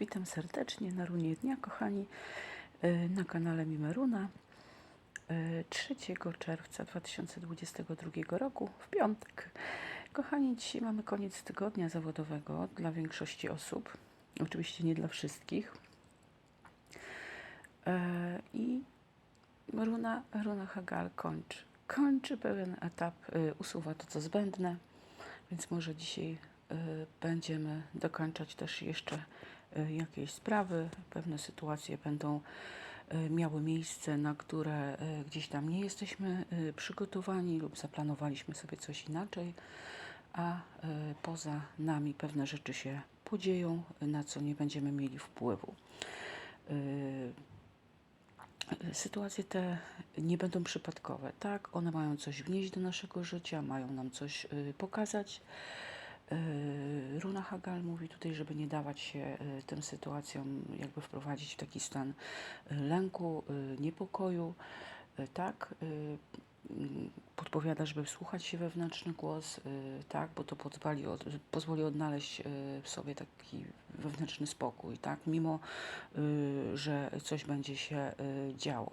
Witam serdecznie na runie dnia, kochani, e, na kanale Mimeruna. e, 3 czerwca 2022 roku, w piątek. Kochani, dzisiaj mamy koniec tygodnia zawodowego dla większości osób. Oczywiście nie dla wszystkich. E, I runa, runa Hagal kończy. Kończy pewien etap, usuwa to, co zbędne, więc może dzisiaj będziemy dokończać też jeszcze jakieś sprawy. Pewne sytuacje będą e, miały miejsce, na które e, gdzieś tam nie jesteśmy e, przygotowani lub zaplanowaliśmy sobie coś inaczej, a e, poza nami pewne rzeczy się podzieją, na co nie będziemy mieli wpływu. E, Sytuacje te nie będą przypadkowe, tak? One mają coś wnieść do naszego życia, mają nam coś pokazać. Y, Runa Hagal mówi tutaj, żeby nie dawać się y, tym sytuacjom, jakby wprowadzić w taki stan y, lęku, niepokoju, tak? Mm, Podpowiada, żeby wsłuchać się wewnętrzny głos, tak? Bo to pozwoli, pozwoli odnaleźć w sobie taki wewnętrzny spokój, tak? Mimo, że coś będzie się działo.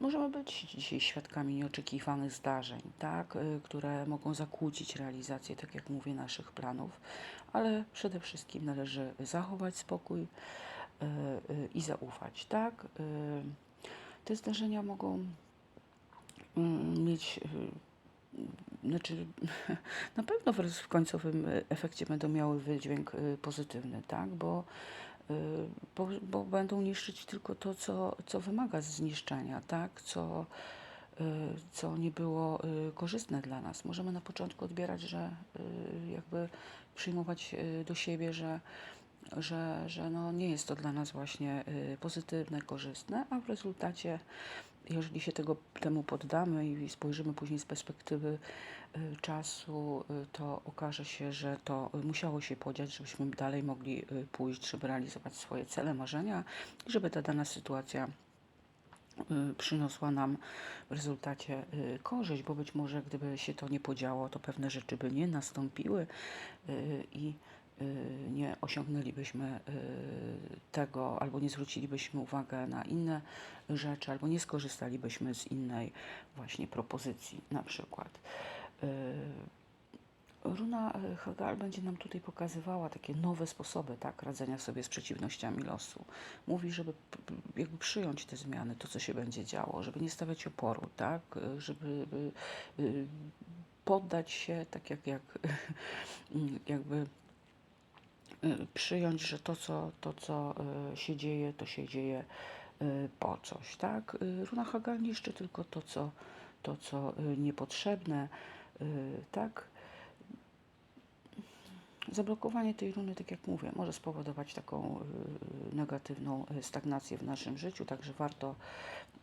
Możemy być dzisiaj świadkami nieoczekiwanych zdarzeń, tak, y, które mogą zakłócić realizację, tak jak mówię, naszych planów, ale przede wszystkim należy zachować spokój y, y, i zaufać, tak. Te zdarzenia mogą mm, mieć, znaczy na pewno w, końcowym efekcie będą miały wydźwięk pozytywny, tak, bo bo, bo będą niszczyć tylko to, co, co wymaga zniszczenia, tak? co, y, co nie było y, korzystne dla nas. Możemy na początku odbierać, że y, jakby przyjmować y, do siebie, że, że, że no nie jest to dla nas właśnie y, pozytywne, korzystne, a w rezultacie, jeżeli się tego, temu poddamy i spojrzymy później z perspektywy y, czasu, y, to okaże się, że to musiało się podziać, żebyśmy dalej mogli y, pójść, żeby realizować swoje cele, marzenia i żeby ta dana sytuacja przyniosła nam w rezultacie korzyść, bo być może gdyby się to nie podziało, to pewne rzeczy by nie nastąpiły i nie osiągnęlibyśmy y, tego, albo nie zwrócilibyśmy uwagi na inne rzeczy, albo nie skorzystalibyśmy z innej właśnie propozycji na przykład. Y, Runa Hagal będzie nam tutaj pokazywała takie nowe sposoby tak, radzenia sobie z przeciwnościami losu. Mówi, żeby jakby przyjąć te zmiany, to co się będzie działo, żeby nie stawiać oporu, tak, żeby y, y, poddać się, tak jak, jak jakby y, przyjąć, że to co, to, co y, się dzieje, to się dzieje y, po coś, tak. Y, Runa Hagal niszczy tylko to, co, to, co y, niepotrzebne, y, tak. Zablokowanie tej runy, tak jak mówię, może spowodować taką y, negatywną y, stagnację w naszym życiu, także warto,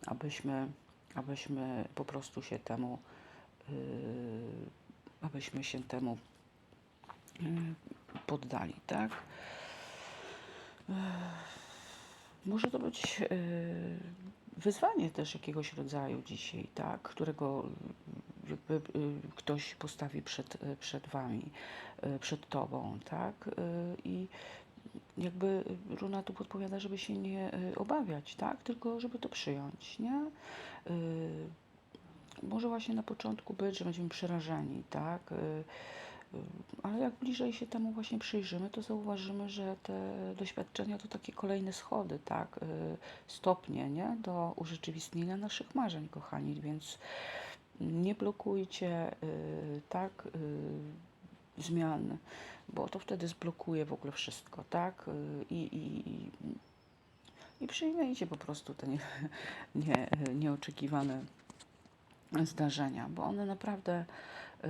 abyśmy, abyśmy po prostu się temu, y, abyśmy się temu y, poddali, tak? Może to być y, wyzwanie też jakiegoś rodzaju dzisiaj, tak? Którego y, jakby y, ktoś postawi przed, y, przed wami, przed tobą, tak? I jakby runa tu podpowiada, żeby się nie obawiać, tak? Tylko żeby to przyjąć, nie? Może właśnie na początku być, że będziemy przerażeni, tak? Ale jak bliżej się temu właśnie przyjrzymy, to zauważymy, że te doświadczenia to takie kolejne schody, tak? Y, Stopnie, nie? Do urzeczywistnienia naszych marzeń, kochani, więc nie blokujcie, y, tak? y, zmian, bo to wtedy zblokuje w ogóle wszystko, tak? I, i, i- przyjmijcie po prostu te nie, nie, nieoczekiwane zdarzenia, bo one naprawdę y,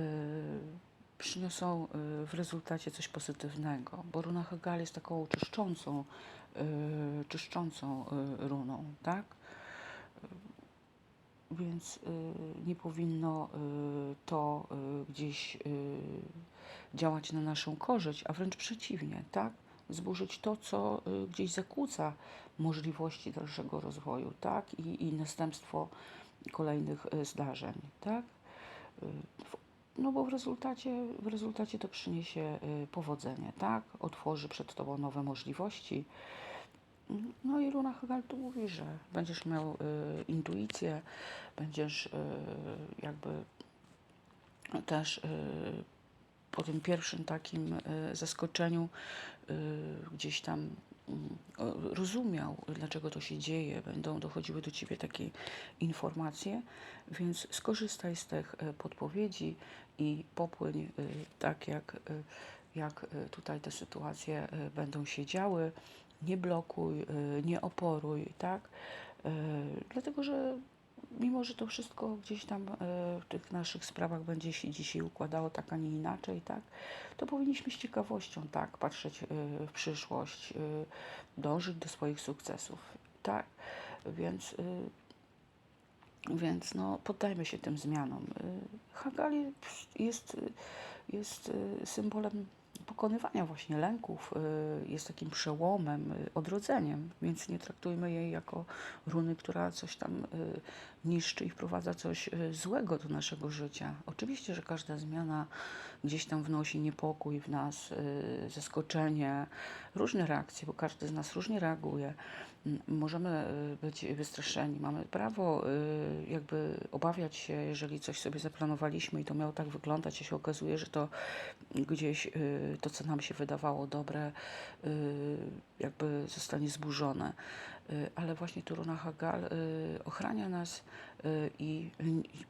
przyniosą y, w rezultacie coś pozytywnego, bo runa Hagal jest taką czyszczącą, y, czyszczącą y, runą, tak? Więc nie powinno to gdzieś działać na naszą korzyść, a wręcz przeciwnie, tak? Zburzyć to, co gdzieś zakłóca możliwości dalszego rozwoju, tak? I, i następstwo kolejnych zdarzeń, tak? No bo w rezultacie, w rezultacie to przyniesie y, powodzenie, tak? Otworzy przed Tobą nowe możliwości. No i Luna Hagal tu mówi, że będziesz miał y, intuicję, będziesz y, jakby też po tym pierwszym takim zaskoczeniu gdzieś tam rozumiał, dlaczego to się dzieje, będą dochodziły do ciebie takie informacje, więc skorzystaj z tych y, podpowiedzi i popłyń y, tak, jak, y, jak tutaj te sytuacje będą się działy. Nie blokuj, nie oporuj, tak? Dlatego, że mimo że to wszystko gdzieś tam e, w tych naszych sprawach będzie się dzisiaj układało tak, a nie inaczej, tak, to powinniśmy z ciekawością tak patrzeć e, w przyszłość, e, dążyć do swoich sukcesów, tak, więc, więc no, poddajmy się tym zmianom. Hagali jest, jest symbolem pokonywania właśnie lęków, e, jest takim przełomem, e, odrodzeniem, więc nie traktujmy jej jako runy, która coś tam e, niszczy i wprowadza coś złego do naszego życia. Oczywiście, że każda zmiana gdzieś tam wnosi niepokój w nas, zaskoczenie, różne reakcje, bo każdy z nas różnie reaguje. M, Możemy być wystraszeni, mamy prawo jakby obawiać się, jeżeli coś sobie zaplanowaliśmy i to miało tak wyglądać, a się okazuje, że to gdzieś to, co nam się wydawało dobre, e, jakby zostanie zburzone. Y, ale właśnie tu Runa Hagal y, ochrania nas y, i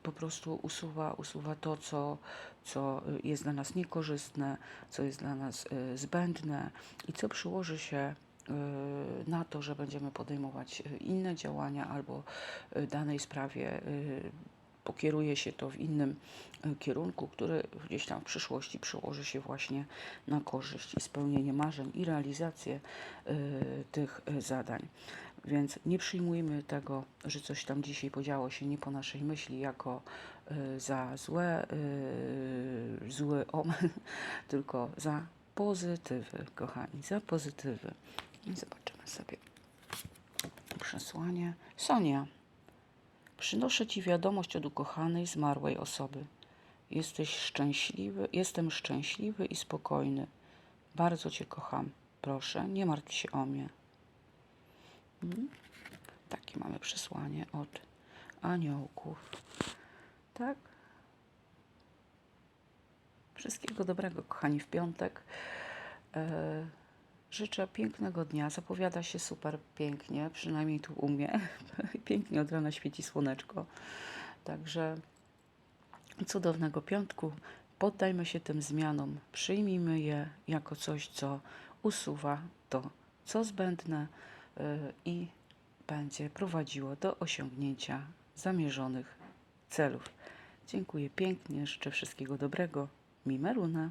po prostu usuwa, usuwa to, co, co y, jest dla nas niekorzystne, co jest dla nas y, zbędne i co przyłoży się y, na to, że będziemy podejmować y, inne działania albo y, danej sprawie y, pokieruje się to w innym y, kierunku, który gdzieś tam w przyszłości przełoży się właśnie na korzyść i spełnienie marzeń i realizację y, tych y, zadań. Więc nie przyjmujmy tego, że coś tam dzisiaj podziało się nie po naszej myśli, jako za złe, zły omen, tylko za pozytywy, kochani, za pozytywy. I zobaczymy sobie przesłanie. Sonia, przynoszę Ci wiadomość od ukochanej, zmarłej osoby. Jesteś szczęśliwy, jestem szczęśliwy i spokojny. Bardzo Cię kocham. Proszę, nie martw się o mnie. Mhm. Takie mamy przesłanie od aniołków. Tak? Wszystkiego dobrego, kochani, w piątek. E, życzę pięknego dnia. Zapowiada się super pięknie, przynajmniej tu u mnie. pięknie od rana świeci słoneczko. Także cudownego piątku. Poddajmy się tym zmianom, przyjmijmy je jako coś, co usuwa to, co zbędne y, i będzie prowadziło do osiągnięcia zamierzonych celów. Dziękuję pięknie, życzę wszystkiego dobrego. Mimeruna.